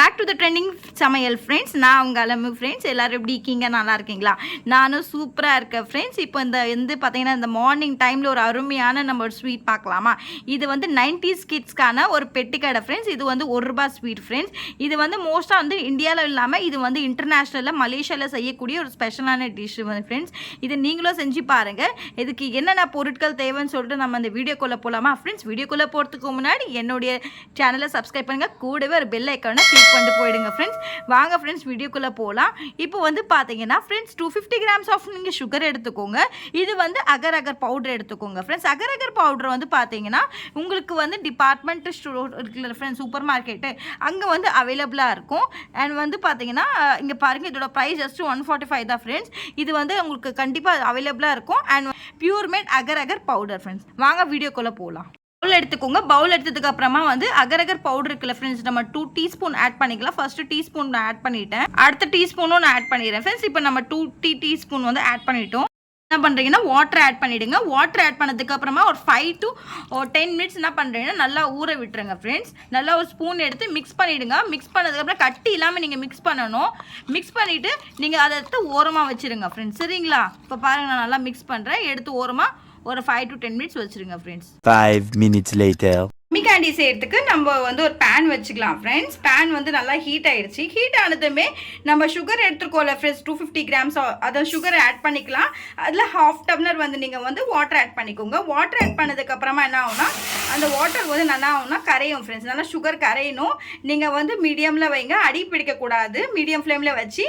Back to the trending சமையல் friends நான் உங்கள் அலம்பு ஃப்ரெண்ட்ஸ் எல்லோரும் எப்படி இருக்கீங்க? நல்லா இருக்கீங்களா? நானும் சூப்பராக இருக்கேன் ஃப்ரெண்ட்ஸ் இப்போ இந்த வந்து பார்த்தீங்கன்னா இந்த மார்னிங் டைமில் ஒரு அருமையான நம்ம ஒரு ஸ்வீட் பார்க்கலாமா? இது வந்து நைன்டிஸ் கிட்ஸ்க்கான ஒரு பெட்டிக்கடை ஃப்ரெண்ட்ஸ் இது வந்து ஒரு ரூபா ஸ்வீட் ஃப்ரெண்ட்ஸ் இது வந்து மோஸ்ட்டாக வந்து இந்தியாவில் இல்லாமல் இது வந்து இன்டர்நேஷ்னலில் மலேசியாவில் செய்யக்கூடிய ஒரு ஸ்பெஷலான டிஷ் வந்து ஃப்ரெண்ட்ஸ் இது நீங்களும் செஞ்சு பாருங்கள் இதுக்கு என்னென்ன பொருட்கள் தேவைன்னு சொல்லிட்டு நம்ம அந்த வீடியோக்குள்ளே போகலாமா ஃப்ரெண்ட்ஸ் வீடியோக்குள்ளே போகிறதுக்கு முன்னாடி என்னுடைய சேனலை சப்ஸ்கிரைப் பண்ணுங்கள் கூடவே ஒரு பெல் ஐக்கானை கிளிக் பண்ணிட்டு போயிடுங்க ஃப்ரெண்ட்ஸ் வாங்க ஃப்ரெண்ட்ஸ் வீடியோக்குள்ளே போகலாம் இப்போ வந்து பார்த்தீங்கன்னா friends two fifty grams of நீங்கள் சுகர் எடுத்துக்கோங்க. இது வந்து அகர் அகர் பவுடர் எடுத்துக்கோங்க ஃப்ரெண்ட்ஸ் அகர் அகர் பவுடர் வந்து பார்த்தீங்கன்னா உங்களுக்கு வந்து டிபார்ட்மெண்ட் ஸ்டோர் இருக்குல்ல ஃப்ரெண்ட்ஸ் சூப்பர் மார்க்கெட்டு அங்கே வந்து அவைலபிளாக இருக்கும். அண்ட் வந்து பார்த்தீங்கன்னா இங்கே பாருங்கள் இதோட price just one forty five தான் ஃப்ரெண்ட்ஸ் இது வந்து உங்களுக்கு கண்டிப்பாக அவைலபிளாக இருக்கும். And Puremade agar agar powder friends வாங்க வீடியோக்குள்ளே போகலாம் பவுல் எடுத்துக்கோங்க. பவுல் எடுத்ததுக்கு அப்புறமா வந்து அகரகர் பவுடர் இருக்குல்ல ஃப்ரெண்ட்ஸ் நம்ம டூ டீஸ்பூன் ஆட் பண்ணிக்கலாம். ஃபர்ஸ்ட் டீஸ்பூன் நான் ஆட் பண்ணிட்டேன். அடுத்த டீஸ்பூனும் நான் ஆட் பண்ணிடுறேன். ஃப்ரெண்ட்ஸ் இப்போ நம்ம டூ டீ டீஸ்பூன் வந்து ஆட் பண்ணிட்டோம். என்ன பண்ணுறீங்கன்னா வாட்டர் ஆட் பண்ணிவிடுங்க வாட்டர் ஆட் பண்ணதுக்கு அப்புறமா ஒரு ஃபைவ் டு ஒரு டென் மினிட்ஸ் என்ன பண்ணுறீங்கன்னா நல்லா ஊற விட்டுருங்க ஃப்ரெண்ட்ஸ் நல்லா ஒரு ஸ்பூன் எடுத்து மிக்ஸ் பண்ணிவிடுங்க மிக்ஸ் பண்ணதுக்கப்புறம் கட்டி இல்லாமல் நீங்கள் மிக்ஸ் பண்ணணும். மிக்ஸ் பண்ணிவிட்டு நீங்கள் அதை எடுத்து ஓரமாக வச்சுருங்க ஃப்ரெண்ட்ஸ் சரிங்களா? இப்போ பாருங்கள் நான் நல்லா மிக்ஸ் பண்ணுறேன் எடுத்து ஓரமாக ஒரு ஃபைவ் டு டென் மினிட்ஸ் வச்சுருங்க friends Five minutes later. Mummy candy செய்யறதுக்கு நம்ம வந்து ஒரு பேன் வச்சுக்கலாம் ஃப்ரெண்ட்ஸ் பேன் வந்து நல்லா ஹீட் ஆயிடுச்சு. ஹீட் ஆனதுமே நம்ம சுகர் எடுத்துருக்கோம்ல ஃப்ரெண்ட்ஸ் டூ ஃபிஃப்டி கிராம்ஸ் அதை சுகர் ஆட் பண்ணிக்கலாம். அதில் ஹாஃப் டம்ளர் வந்து நீங்கள் வந்து வாட்டர் ஆட் பண்ணிக்கோங்க. வாட்டர் ஆட் பண்ணதுக்கப்புறமா என்ன ஆகும்னா அந்த வாட்டர் வந்து நல்லா ஆகும்னா கரையும் ஃப்ரெண்ட்ஸ் நல்லா சுகர் கரையணும். நீங்கள் வந்து மீடியமில் வைங்க. அடி பிடிக்கக்கூடாது மீடியம் ஃப்ளேமில் வச்சு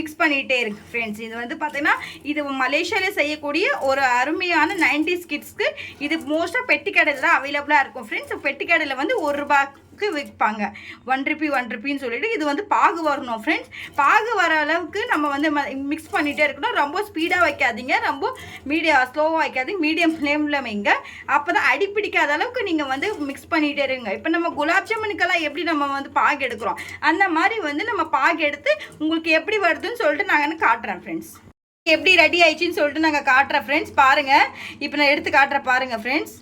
மிக்ஸ் பண்ணிகிட்டே இருக்கு ஃப்ரெண்ட்ஸ் இது வந்து பார்த்தீங்கன்னா இது மலேசியாவில் செய்யக்கூடிய ஒரு அருமையான நைன்டிஸ் ஸ்கிட்ஸ்க்கு இது மோஸ்ட்டாக பெட்டி கடையில் தான் அவைலபிளாக இருக்கும் ஃப்ரெண்ட்ஸ் பெட்டிக்கடையில் வந்து ஒரு ரூபாய்க்கு விற்பாங்க. ஒன் ருபி ஒன் ருபின்னு சொல்லிட்டு இது வந்து பாகு வரணும் ஃப்ரெண்ட்ஸ் பாகு வர அளவுக்கு நம்ம வந்து மிக்ஸ் பண்ணிகிட்டே இருக்கணும். ரொம்ப ஸ்பீடாக வைக்காதீங்க. ரொம்ப மீடியம் ஸ்லோவாக வைக்காதீங்க. மீடியம் ஃப்ளேமில் வைங்க. அப்போ தான் அடி பிடிக்காத அளவுக்கு நீங்கள் வந்து மிக்ஸ் பண்ணிகிட்டே இருங்க. இப்போ நம்ம குலாப் ஜாமுனுக்கெல்லாம் எப்படி நம்ம வந்து பாகு எடுக்கிறோம்? அந்த மாதிரி வந்து நம்ம பாகு எடுத்து உங்களுக்கு எப்படி வருதுன்னு சொல்லிட்டு நான் காட்டுறேன் ஃப்ரெண்ட்ஸ் எப்படி ரெடி ஆயிடுச்சுன்னு சொல்லிட்டு நாங்கள் காட்டுறேன் ஃப்ரெண்ட்ஸ் பாருங்கள் இப்போ நான் எடுத்து காட்டுறேன் பாருங்கள் ஃப்ரெண்ட்ஸ்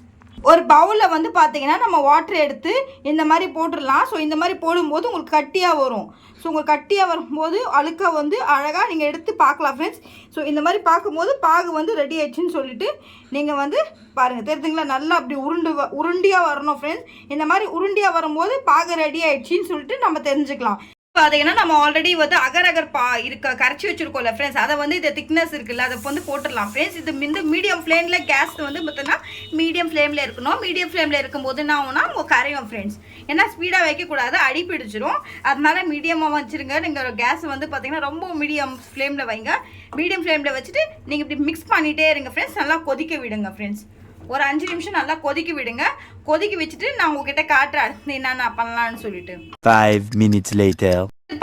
ஒரு பவுலில் வந்து பார்த்தீங்கன்னா நம்ம வாட்டர் எடுத்து இந்த மாதிரி போட்டுடலாம். ஸோ இந்த மாதிரி போடும்போது உங்களுக்கு கட்டியாக வரும். ஸோ உங்களுக்கு கட்டியாக வரும்போது அழுக்க வந்து அழகாக நீங்கள் எடுத்து பார்க்கலாம் ஃப்ரெண்ட்ஸ் ஸோ இந்த மாதிரி பார்க்கும்போது பாகு வந்து ரெடி ஆயிடுச்சுன்னு சொல்லிட்டு நீங்கள் வந்து பாருங்கள் தெரியுதுங்களா? நல்லா அப்படி உருண்டு வ- உருண்டியாக வரணும் ஃப்ரெண்ட்ஸ் இந்த மாதிரி உருண்டியாக வரும்போது பாகு ரெடி ஆயிடுச்சின்னு சொல்லிட்டு நம்ம தெரிஞ்சுக்கலாம். பார்த்தீங்கன்னா நம்ம ஆல்ரெடி வந்து அகர் அகர் பா இருக்க கரைச்சி வச்சிருக்கோம்ல ஃப்ரெண்ட்ஸ் அதை வந்து இது திக்னஸ் இருக்குல்ல அதை வந்து போட்டுடலாம். ஃப்ரெண்ட்ஸ் இது இந்த மீடியம் ஃப்ளேமில் கேஸ் வந்து பார்த்தோன்னா மீடியம் ஃப்ளேமில் இருக்கணும். மீடியம் ஃப்ளேமில் இருக்கும்போது என்ன ஆகும்னா உங்கள் கரையும் ஃப்ரெண்ட்ஸ் ஏன்னா ஸ்பீடாக வைக்கக்கூடாது அடி பிடிச்சிரும். அதனால மீடியமாக வச்சுருங்க. நீங்கள் கேஸ் வந்து பார்த்தீங்கன்னா ரொம்ப மீடியம் ஃப்ளேமில் வைங்க. மீடியம் ஃப்ளேமில் வச்சுட்டு நீங்கள் இப்படி மிக்ஸ் பண்ணிகிட்டே இருங்க ஃப்ரெண்ட்ஸ் நல்லா கொதிக்க விடுங்க ஃப்ரெண்ட்ஸ் ஒரு அஞ்சு நிமிஷம் நல்லா கொதிக்க விடுங்க. கொதிக்க வச்சுட்டு நான் உங்ககிட்ட காட்டுறேன் அடுத்து என்னென்ன பண்ணலான்னு சொல்லிட்டு.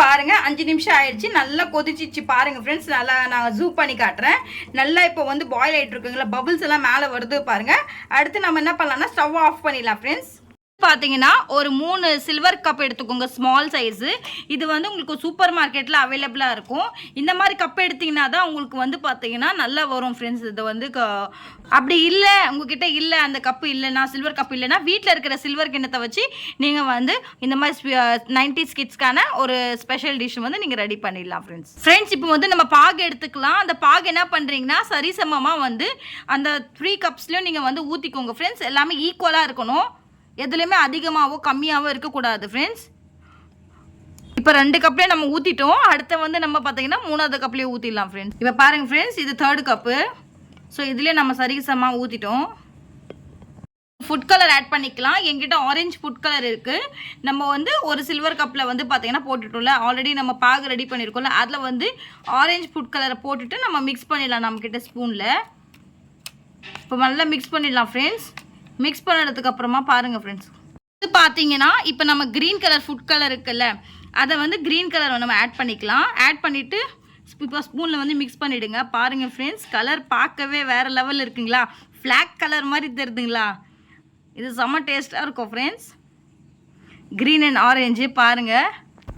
பாருங்க அஞ்சு நிமிஷம் ஆயிடுச்சு. நல்லா கொதிச்சிச்சு பாருங்க ஃப்ரெண்ட்ஸ் நல்லா நான் ஜூம் பண்ணி காட்டுறேன். நல்லா இப்போ வந்து பாயில் ஆயிட்டு இருக்குங்களா? பபிள்ஸ் எல்லாம் மேலே வருது பாருங்க. அடுத்து நம்ம என்ன பண்ணலாம்னா ஸ்டவ் ஆஃப் பண்ணிடலாம் ஃப்ரெண்ட்ஸ் பார்த்தீங்கன்னா ஒரு மூணு சில்வர் கப் எடுத்துக்கோங்க ஸ்மால் சைஸு இது வந்து உங்களுக்கு சூப்பர் மார்க்கெட்டில் அவைலபிளாக இருக்கும். இந்த மாதிரி கப் எடுத்தீங்கன்னா தான் உங்களுக்கு வந்து பார்த்தீங்கன்னா நல்லா வரும் ஃப்ரெண்ட்ஸ் இது வந்து க- அப்படி இல்லை உங்ககிட்ட இல்லை அந்த கப்பு இல்லைன்னா சில்வர் கப் இல்லைன்னா வீட்டில் இருக்கிற சில்வர் கிண்ணத்தை வச்சு நீங்கள் வந்து இந்த மாதிரி நைன்டி கிட்ஸ்க்கான ஒரு ஸ்பெஷல் டிஷ் வந்து நீங்கள் ரெடி பண்ணிடலாம் ஃப்ரெண்ட்ஸ் ஃப்ரெண்ட்ஸ் இப்போ வந்து நம்ம பாகு எடுத்துக்கலாம். அந்த பாகு என்ன பண்ணுறீங்கன்னா சரிசமமாக வந்து அந்த த்ரீ கப்ஸ்லையும் நீங்கள் வந்து ஊற்றிக்கோங்க ஃப்ரெண்ட்ஸ் எல்லாமே ஈக்குவலாக இருக்கணும். எதுலேயுமே அதிகமாகவோ கம்மியாகவோ இருக்கக்கூடாது ஃப்ரெண்ட்ஸ் இப்போ ரெண்டு கப்லேயே நம்ம ஊற்றிட்டோம் அடுத்த வந்து நம்ம பார்த்தீங்கன்னா மூணாவது கப்லேயே ஊற்றிடலாம் ஃப்ரெண்ட்ஸ் இப்போ பாருங்கள் ஃப்ரெண்ட்ஸ் இது தேர்டு கப்பு ஸோ இதுலேயே நம்ம சரிசமாக ஊற்றிட்டோம் ஃபுட் கலர் ஆட் பண்ணிக்கலாம். என்கிட்ட ஆரஞ்சு ஃபுட் கலர் இருக்குது நம்ம வந்து ஒரு சில்வர் கப்பில் வந்து பார்த்திங்கன்னா போட்டுட்டோம்ல. ஆல்ரெடி நம்ம பாகு ரெடி பண்ணியிருக்கோம்ல அதில் வந்து ஆரஞ்சு ஃபுட் கலரை போட்டுட்டு நம்ம மிக்ஸ் பண்ணிடலாம் நம்மக்கிட்ட ஸ்பூனில் இப்போ நல்லா மிக்ஸ் பண்ணிடலாம் ஃப்ரெண்ட்ஸ் மிக்ஸ் பண்ணதுக்கு அப்புறமா பாருங்கள் ஃப்ரெண்ட்ஸ் இது பார்த்தீங்கன்னா இப்போ நம்ம க்ரீன் கலர் ஃபுட் கலர் இருக்குல்ல அதை வந்து க்ரீன் கலர் நம்ம ஆட் பண்ணிக்கலாம். ஆட் பண்ணிவிட்டு இப்போ ஸ்பூனில் வந்து மிக்ஸ் பண்ணிவிடுங்க பாருங்கள் ஃப்ரெண்ட்ஸ் கலர் பார்க்கவே வேறு லெவல் இருக்குங்களா? ஃப்ளாக் கலர் மாதிரி தெரியுதுங்களா இது செம்ம டேஸ்ட்டாக இருக்கும் ஃப்ரெண்ட்ஸ் க்ரீன் அண்ட் ஆரஞ்சு பாருங்கள்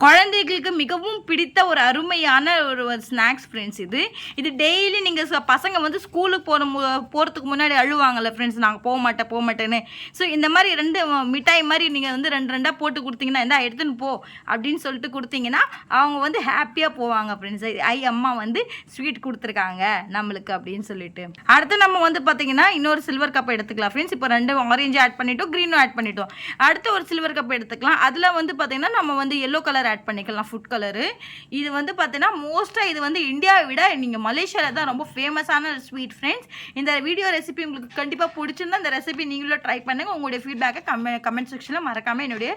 குழந்தைகளுக்கு மிகவும் பிடித்த ஒரு அருமையான ஒரு ஸ்நாக்ஸ் ஃப்ரெண்ட்ஸ் இது. இது டெய்லி நீங்கள் பசங்க வந்து ஸ்கூலுக்கு போகிற மு போகிறதுக்கு முன்னாடி அழுவாங்கல்ல ஃப்ரெண்ட்ஸ் நாங்கள் போக மாட்டேன் போக மாட்டேன்னு. ஸோ இந்த மாதிரி ரெண்டு மிட்டாய் மாதிரி நீங்கள் வந்து ரெண்டு ரெண்டாக போட்டு கொடுத்தீங்கன்னா இந்தா எடுத்துன்னு போ. அப்படின்னு சொல்லிட்டு கொடுத்தீங்கன்னா அவங்க வந்து ஹாப்பியாக போவாங்க ஃப்ரெண்ட்ஸ் ஐ அம்மா வந்து ஸ்வீட் கொடுத்துருக்காங்க நம்மளுக்கு அப்படின்னு சொல்லிட்டு. அடுத்து நம்ம வந்து பார்த்தீங்கன்னா இன்னொரு சில்வர் கப் எடுத்துக்கலாம் ஃப்ரெண்ட்ஸ் இப்போ ரெண்டு ஆரஞ்சு ஆட் பண்ணிட்டோம் க்ரீனும் ஆட் பண்ணிட்டோம். அடுத்து ஒரு சில்வர் கப் எடுத்துக்கலாம். அதில் வந்து பார்த்தீங்கன்னா நம்ம வந்து எல்லோ கலர் ஆட் பண்ணிக்கலாம் ஃபுட் கலரு இது வந்து பார்த்தீங்கன்னா மோஸ்ட்டாக இது வந்து இந்தியாவை விட நீங்கள் மலேசியாவில் தான் ரொம்ப ஃபேமஸான ஸ்வீட் ஃப்ரெண்ட்ஸ் இந்த வீடியோ ரெசிபி உங்களுக்கு கண்டிப்பாக பிடிச்சிருந்தா இந்த ரெசிபி நீங்களும் ட்ரை பண்ணுங்கள் உங்களுடைய ஃபீட்பேக்கை கமெ கமெண்ட் செக்ஷனில் மறக்காமல் என்னுடைய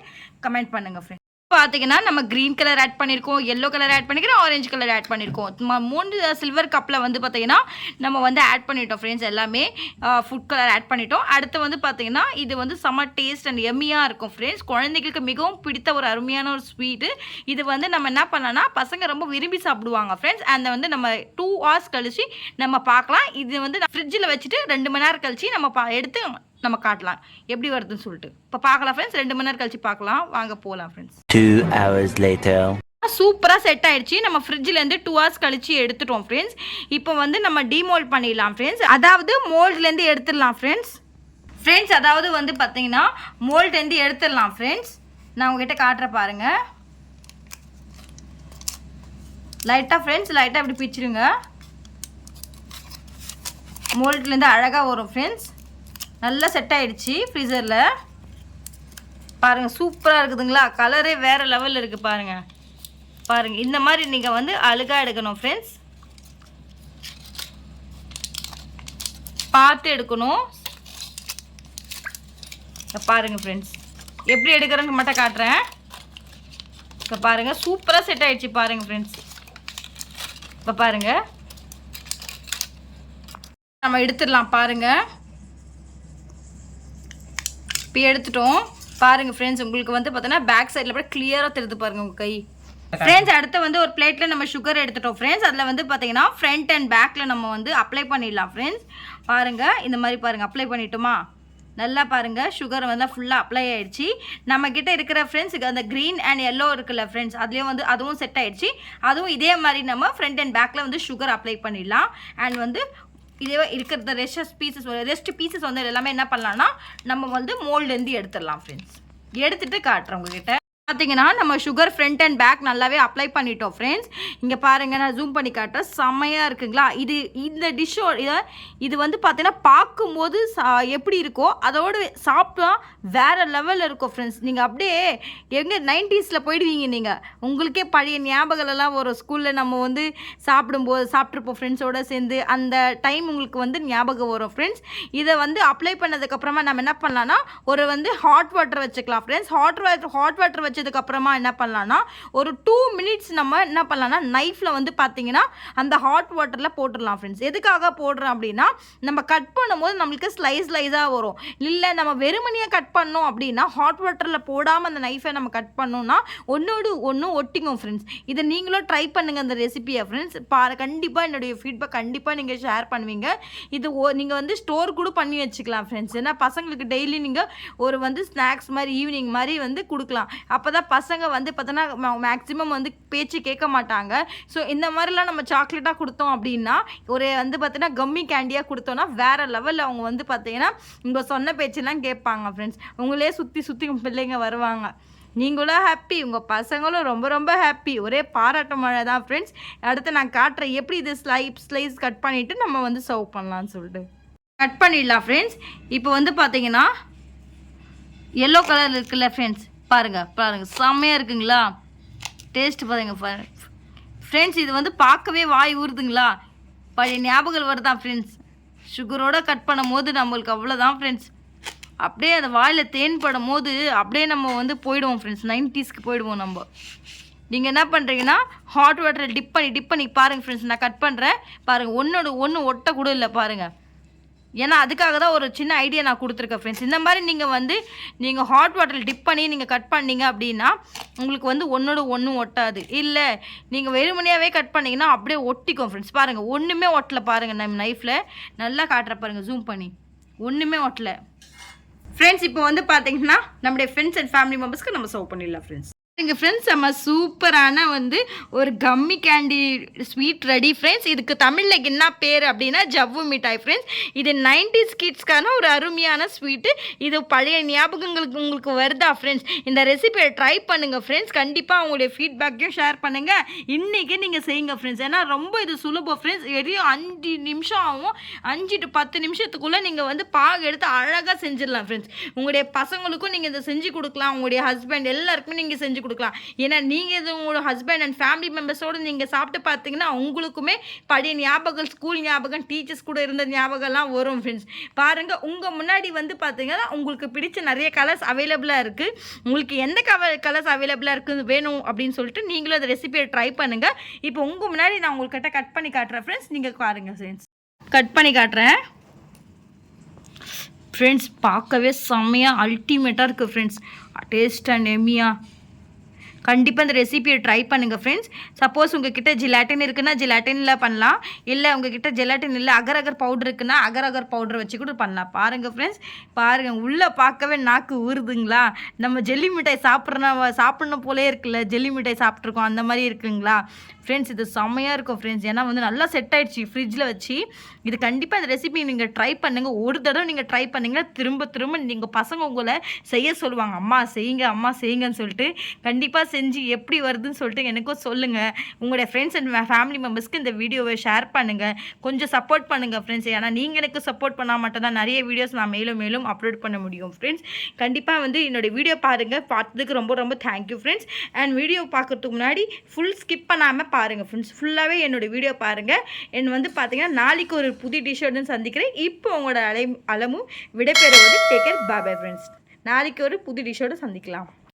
கமெண்ட் பண்ணுங்கள் ஃப்ரெண்ட்ஸ் பார்த்தீங்கன்னா நம்ம க்ரீன் கலர் ஆட் பண்ணியிருக்கோம் எல்லோ கலர் ஆட் பண்ணிக்கிறோம் ஆரஞ்சு கலர் ஆட் பண்ணியிருக்கோம் ம- மூணு சில்வர் கப்பில் வந்து பார்த்தீங்கன்னா நம்ம வந்து ஆட் பண்ணிட்டோம் ஃப்ரெண்ட்ஸ் எல்லாமே. ஃபுட் கலர் ஆட் பண்ணிட்டோம். அடுத்து வந்து பார்த்தீங்கன்னா இது வந்து செம்ம டேஸ்ட் அண்ட் எம்மியாக இருக்கும் ஃப்ரெண்ட்ஸ் குழந்தைகளுக்கு மிகவும் பிடித்த ஒரு அருமையான ஒரு ஸ்வீட்டு இது வந்து நம்ம என்ன பண்ணலாம்னா பசங்க ரொம்ப விரும்பி சாப்பிடுவாங்க ஃப்ரெண்ட்ஸ் அந்த வந்து நம்ம டூ ஹவர்ஸ் கழிச்சு நம்ம பார்க்கலாம். இது வந்து ஃப்ரிட்ஜில் வச்சுட்டு ரெண்டு மணி நேரம் கழிச்சு நம்ம பா எடுத்து நம்ம காட்டலாம். எப்படி வருதுன்னு சொல்லிட்டு. இப்போ பார்க்கலாம் ஃப்ரெண்ட்ஸ் ரெண்டு மணி நேரம் கழிச்சு பார்க்கலாம். வாங்க போகலாம் ஃப்ரெண்ட்ஸ் Two hours later. சூப்பராக செட் ஆயிடுச்சு. நம்ம ஃப்ரிட்ஜ்லேருந்து டூ ஹவர்ஸ் கழிச்சு எடுத்துட்டோம் ஃப்ரெண்ட்ஸ் இப்போ வந்து நம்ம டிமோல்ட் பண்ணிடலாம் ஃப்ரெண்ட்ஸ் அதாவது மோல்ட்லேருந்து எடுத்துடலாம் ஃப்ரெண்ட்ஸ் ஃப்ரெண்ட்ஸ் அதாவது வந்து பார்த்தீங்கன்னா மோல்ட்லேருந்து எடுத்துடலாம் ஃப்ரெண்ட்ஸ் நான் உங்ககிட்ட காட்டுற பாருங்க. லைட்டாக ஃப்ரெண்ட்ஸ் லைட்டாக இப்படி பிச்சிருங்க மோல்ட்லேருந்து அழகாக வரும் ஃப்ரெண்ட்ஸ் நல்லா செட் ஆகிடுச்சி ஃப்ரீசரில் பாருங்கள் சூப்பராக இருக்குதுங்களா? கலரே வேறு லெவலில் இருக்குது பாருங்கள் பாருங்கள் இந்த மாதிரி நீங்கள் வந்து அழுகா எடுக்கணும் ஃப்ரெண்ட்ஸ் பார்த்து எடுக்கணும். பாருங்கள் ஃப்ரெண்ட்ஸ் எப்படி எடுக்கிறேன்னு மட்டும் காட்டுறேன். இப்போ பாருங்கள் சூப்பராக செட் ஆகிடுச்சி பாருங்கள் ஃப்ரெண்ட்ஸ் இப்போ பாருங்கள் நம்ம எடுத்துடலாம் பாருங்கள் இப்போ எடுத்துட்டோம். பாருங்க ஃப்ரெண்ட்ஸ் உங்களுக்கு வந்து பார்த்தோன்னா பேக் சைடில் கூட கிளியராக தெரிந்து பாருங்க உங்கள் கை. ஃப்ரெண்ட்ஸ் அடுத்து வந்து ஒரு பிளேட்டில் நம்ம சுகர் எடுத்துட்டோம். ஃப்ரெண்ட்ஸ் அதில் வந்து பார்த்தீங்கன்னா ஃப்ரண்ட் அண்ட் பேக்கில் நம்ம வந்து அப்ளை பண்ணிடலாம் ஃப்ரெண்ட்ஸ் பாருங்க இந்த மாதிரி பாருங்க அப்ளை பண்ணிட்டோமா? நல்லா பாருங்க சுகர் வந்து ஃபுல்லாக அப்ளை ஆயிடுச்சு. நம்ம கிட்ட இருக்கிற ஃப்ரெண்ட்ஸுக்கு அந்த க்ரீன் அண்ட் எல்லோ இருக்குல்ல ஃப்ரெண்ட்ஸ் அதுலேயும் வந்து அதுவும் செட் ஆயிடுச்சு. அதுவும் இதே மாதிரி நம்ம ஃப்ரண்ட் அண்ட் பேக்கில் வந்து சுகர் அப்ளை பண்ணிடலாம். அண்ட் வந்து இதுவே இருக்கிற ரெஸ்ட் பீசஸ் ரெஸ்ட் பீசஸ் வந்து எல்லாமே என்ன பண்ணலாம்னா நம்ம வந்து மோல்ட்லேருந்து எடுத்துடலாம் ஃப்ரெண்ட்ஸ் எடுத்துகிட்டு காட்டுறேன் உங்ககிட்ட. பார்த்தீங்கன்னா நம்ம சுகர் ஃப்ரண்ட் அண்ட் பேக் நல்லாவே அப்ளை பண்ணிட்டோம் ஃப்ரெண்ட்ஸ் இங்கே பாருங்க நான் ஜூம் பண்ணி காட்டுறேன். செம்மையாக இருக்குங்களா? இது இந்த டிஷ்ஷோ இதை இது வந்து பார்த்தீங்கன்னா பார்க்கும்போது சா- எப்படி இருக்கோ அதோடு சாப்பிட்டா வேறு லெவலில் இருக்கும் ஃப்ரெண்ட்ஸ் நீங்கள் அப்படியே எங்கே நைன்டிஸில் போயிடுவீங்க நீங்கள் உங்களுக்கே பழைய ஞாபகம் எல்லாம் வரும். ஸ்கூலில் நம்ம வந்து சாப்பிடும்போது சாப்பிட்ருப்போம் ஃப்ரெண்ட்ஸோடு சேர்ந்து. அந்த டைம் உங்களுக்கு வந்து ஞாபகம் வரும் ஃப்ரெண்ட்ஸ் இதை வந்து அப்ளை பண்ணதுக்கப்புறமா நம்ம என்ன பண்ணலாம்னா ஒரு வந்து ஹாட் வாட்டர் வச்சுக்கலாம் friends hot water hot water வச்சதுக்கப்புறமா என்ன பண்ணலாம்னா ஒரு டூ மினிட்ஸ் நம்ம என்ன பண்ணலாம்னா நைஃப்பில் வந்து பார்த்தீங்கன்னா அந்த ஹாட் வாட்டரில் போட்டுடலாம் ஃப்ரெண்ட்ஸ் எதுக்காக போடுறோம் அப்படின்னா நம்ம கட் பண்ணும்போது நம்மளுக்கு ஸ்லைஸ் ஸ்லைஸாக வரும். இல்லை நம்ம வெறுமனையாக கட் பண்ணோம் அப்படின்னா ஹாட் வாட்டரில் போடாமல் அந்த நைஃபை நம்ம கட் பண்ணோம்னா ஒன்றோடு ஒன்று ஒட்டிக்கும் ஃப்ரெண்ட்ஸ் இதை நீங்களும் ட்ரை பண்ணுங்கள் அந்த ரெசிபியை ஃப்ரெண்ட்ஸ் பா கண்டிப்பாக என்னுடைய ஃபீட்பேக் கண்டிப்பாக நீங்கள் ஷேர் பண்ணுவீங்க. இது ஓ நீங்கள் வந்து ஸ்டோர் கூட பண்ணி வச்சுக்கலாம் ஃப்ரெண்ட்ஸ் ஏன்னா பசங்களுக்கு டெய்லி நீங்கள் ஒரு வந்து ஸ்நாக்ஸ் மாதிரி ஈவினிங் மாதிரி வந்து கொடுக்கலாம். அப்போ அப்போ தான் பசங்க வந்து பார்த்தோன்னா மேக்ஸிமம் வந்து பேச்சு கேட்க மாட்டாங்க. ஸோ இந்த மாதிரிலாம் நம்ம சாக்லேட்டாக கொடுத்தோம் அப்படின்னா ஒரு வந்து பார்த்தீங்கன்னா கம்மி கேண்டியாக கொடுத்தோன்னா வேறு லெவலில் அவங்க வந்து பார்த்தீங்கன்னா உங்கள் சொன்ன பேச்செல்லாம் கேட்பாங்க ஃப்ரெண்ட்ஸ் உங்களே சுற்றி சுற்றி பிள்ளைங்க வருவாங்க. நீங்களும் ஹாப்பி உங்கள் பசங்களும் ரொம்ப ரொம்ப ஹாப்பி ஒரே பாராட்ட மழை தான் ஃப்ரெண்ட்ஸ் அடுத்து நான் காட்டுறேன் எப்படி இது ஸ்லைப் ஸ்லைஸ் கட் பண்ணிவிட்டு நம்ம வந்து சர்வ் பண்ணலான்னு சொல்லிட்டு. கட் பண்ணிடலாம் ஃப்ரெண்ட்ஸ் இப்போ வந்து பார்த்தீங்கன்னா எல்லோ கலர் இருக்குல்ல ஃப்ரெண்ட்ஸ் பாருங்கள் பாருங்கள் செம்மையாக இருக்குங்களா? டேஸ்ட் பாருங்க ஃப்ரெண்ட்ஸ் இது வந்து பார்க்கவே வாய் ஊறுதுங்களா? பழைய ஞாபகம் வருதான் ஃப்ரெண்ட்ஸ் சுகரோட கட் பண்ணும் போது நம்மளுக்கு அவ்வளோதான் ஃப்ரெண்ட்ஸ் அப்படியே அந்த வாயில் தேன் படும் போது அப்படியே நம்ம வந்து போயிடுவோம் ஃப்ரெண்ட்ஸ் நைன்டிஸ்க்கு போயிடுவோம் நம்ம. நீங்கள் என்ன பண்ணுறீங்கன்னா ஹாட் வாட்டரை டிப் பண்ணி டிப் பண்ணி பாருங்கள் ஃப்ரெண்ட்ஸ் நான் கட் பண்ணுறேன் பாருங்கள் ஒன்றோட ஒன்று ஒட்ட கூட இல்லை பாருங்கள் ஏன்னா அதுக்காக தான் ஒரு சின்ன ஐடியா நான் கொடுத்துருக்கேன் ஃப்ரெண்ட்ஸ் இந்த மாதிரி நீங்கள் வந்து நீங்கள் ஹாட் வாட்டரில் டிப் பண்ணி நீங்கள் கட் பண்ணீங்க அப்படின்னா உங்களுக்கு வந்து ஒன்றோட ஒன்றும் ஒட்டாது. இல்லை நீங்கள் வெறுமனையாகவே கட் பண்ணீங்கன்னா அப்படியே ஒட்டிக்கும் ஃப்ரெண்ட்ஸ் பாருங்கள் ஒன்றுமே ஒட்டல பாருங்கள் நம்ம நைஃப்பில் நல்லா காட்டுற பாருங்கள் ஜூம் பண்ணி. ஒன்றுமே ஒட்டலை. ஃப்ரெண்ட்ஸ் இப்போ வந்து பார்த்தீங்கன்னா நம்முடைய ஃப்ரெண்ட்ஸ் அண்ட் ஃபேமிலி மெம்பர்ஸ்க்கு நம்ம சர்வ் பண்ணிடலாம் ஃப்ரெண்ட்ஸ் எங்கள் ஃப்ரெண்ட்ஸ் நம்ம சூப்பரான வந்து ஒரு கம்மி கேண்டி ஸ்வீட் ரெடி ஃப்ரெண்ட்ஸ் இதுக்கு தமிழில் என்ன பேர் அப்படின்னா ஜவ்வு மிட்டாய் ஃப்ரெண்ட்ஸ் இது நைன்டிஸ் கிட்ஸ்க்கான ஒரு அருமையான ஸ்வீட்டு இது பழைய ஞாபகங்களுக்கு உங்களுக்கு வருதா ஃப்ரெண்ட்ஸ் இந்த ரெசிபியை ட்ரை பண்ணுங்கள் ஃப்ரெண்ட்ஸ் கண்டிப்பாக உங்களுடைய ஃபீட்பேக்கையும் ஷேர் பண்ணுங்கள் இன்றைக்கி நீங்கள் செய்யுங்க ஃப்ரெண்ட்ஸ் ஏன்னா ரொம்ப இது சுலபம் ஃப்ரெண்ட்ஸ் எதையும் அஞ்சு நிமிஷம் ஆகும். அஞ்சு டு பத்து நிமிஷத்துக்குள்ளே நீங்கள் வந்து பாகு எடுத்து அழகாக செஞ்சிடலாம் ஃப்ரெண்ட்ஸ் உங்களுடைய பசங்களுக்கும் நீங்கள் இதை செஞ்சு கொடுக்கலாம். உங்களுடைய ஹஸ்பண்ட் எல்லாருக்குமே நீங்கள் செஞ்சு கொடுக்கலாம். ஏன்னா நீங்கள் இது உங்களோட ஹஸ்பண்ட் அண்ட் ஃபேமிலி மெம்பர்ஸோடு நீங்கள் சாப்பிட்டு பார்த்தீங்கன்னா உங்களுக்குமே பழைய ஞாபகம் ஸ்கூல் ஞாபகம் டீச்சர்ஸ் கூட இருந்த ஞாபகம்லாம் வரும் ஃப்ரெண்ட்ஸ் பாருங்கள் உங்கள் முன்னாடி வந்து பார்த்தீங்கன்னா உங்களுக்கு பிடிச்ச நிறைய கலர்ஸ் அவைலபிளாக இருக்குது உங்களுக்கு எந்த கவர் கலர்ஸ் அவைலபிளாக இருக்குது வேணும் அப்படின்னு சொல்லிட்டு நீங்களும் அந்த ரெசிபியை ட்ரை பண்ணுங்கள் இப்போ உங்கள் முன்னாடி நான் உங்கள்கிட்ட கட் பண்ணி காட்டுறேன் ஃப்ரெண்ட்ஸ் நீங்கள் பாருங்கள் ஃப்ரெண்ட்ஸ் கட் பண்ணி காட்டுறேன். ஃப்ரெண்ட்ஸ் பார்க்கவே செம்மையாக அல்டிமேட்டாக இருக்குது ஃப்ரெண்ட்ஸ் டேஸ்ட் அண்ட் எம்மியாக கண்டிப்பாக இந்த ரெசிபியை ட்ரை பண்ணுங்கள் ஃப்ரெண்ட்ஸ் சப்போஸ் உங்ககிட்ட ஜிலாட்டின் இருக்குன்னா ஜிலாட்டினில் பண்ணலாம். இல்லை உங்ககிட்ட ஜெலாட்டின் இல்லை அகர் அகர் பவுடர் இருக்குன்னா அகர் அகர் பவுடர் வச்சு கூட பண்ணலாம். பாருங்கள் ஃப்ரெண்ட்ஸ் பாருங்கள் உள்ளே பார்க்கவே நாக்கு ஊறுதுங்களா? நம்ம ஜெல்லி மிட்டாய் சாப்பிட்ற சாப்பிட்ணும் போலே இருக்குல்ல. ஜெல்லி மிட்டாய் சாப்பிட்ருக்கோம் அந்த மாதிரி இருக்குங்களா? ஃப்ரெண்ட்ஸ் இது செம்மையாக இருக்கும் ஃப்ரெண்ட்ஸ் ஏன்னா வந்து நல்லா செட் ஆகிடுச்சு ஃப்ரிட்ஜில் வச்சு. இது கண்டிப்பாக இந்த ரெசிபி நீங்கள் ட்ரை பண்ணுங்கள் ஒரு தடவை நீங்கள் ட்ரை பண்ணிங்கன்னா திரும்ப திரும்ப நீங்கள் பசங்க உங்களை செய்ய சொல்லுவாங்க. அம்மா செய்யுங்க அம்மா செய்யுங்கன்னு சொல்லிட்டு. கண்டிப்பாக செஞ்சு எப்படி வருதுன்னு சொல்லிட்டு எனக்கும் சொல்லுங்கள் உங்களுடைய ஃப்ரெண்ட்ஸ் அண்ட் ஃபேமிலி மெம்பர்ஸ்க்கு இந்த வீடியோவை ஷேர் பண்ணுங்கள் கொஞ்சம் சப்போர்ட் பண்ணுங்கள் ஃப்ரெண்ட்ஸ் ஏன்னா நீங்கள் எனக்கு சப்போர்ட் பண்ணால் மட்டும் தான் நிறைய வீடியோஸ் நான் மேலும் மேலும் அப்லோட் பண்ண முடியும் ஃப்ரெண்ட்ஸ் கண்டிப்பாக வந்து என்னோடய வீடியோ பாருங்கள் பார்த்ததுக்கு ரொம்ப ரொம்ப தேங்க்யூ ஃப்ரெண்ட்ஸ் அண்ட் வீடியோ பார்க்குறதுக்கு முன்னாடி ஃபுல் ஸ்கிப் பண்ணாமல் பாருங்கள் ஃப்ரெண்ட்ஸ் ஃபுல்லாகவே என்னோட வீடியோ பாருங்கள் என் வந்து பார்த்தீங்கன்னா நாளைக்கு ஒரு புது டிஷர்ட்னு சந்திக்கிறேன். இப்போ உங்களோட அலை அலமும் விடைபெறுவது டேக்கர் பாபாய் ஃப்ரெண்ட்ஸ் நாளைக்கு ஒரு புது டிஷர்ட்டை சந்திக்கலாம்.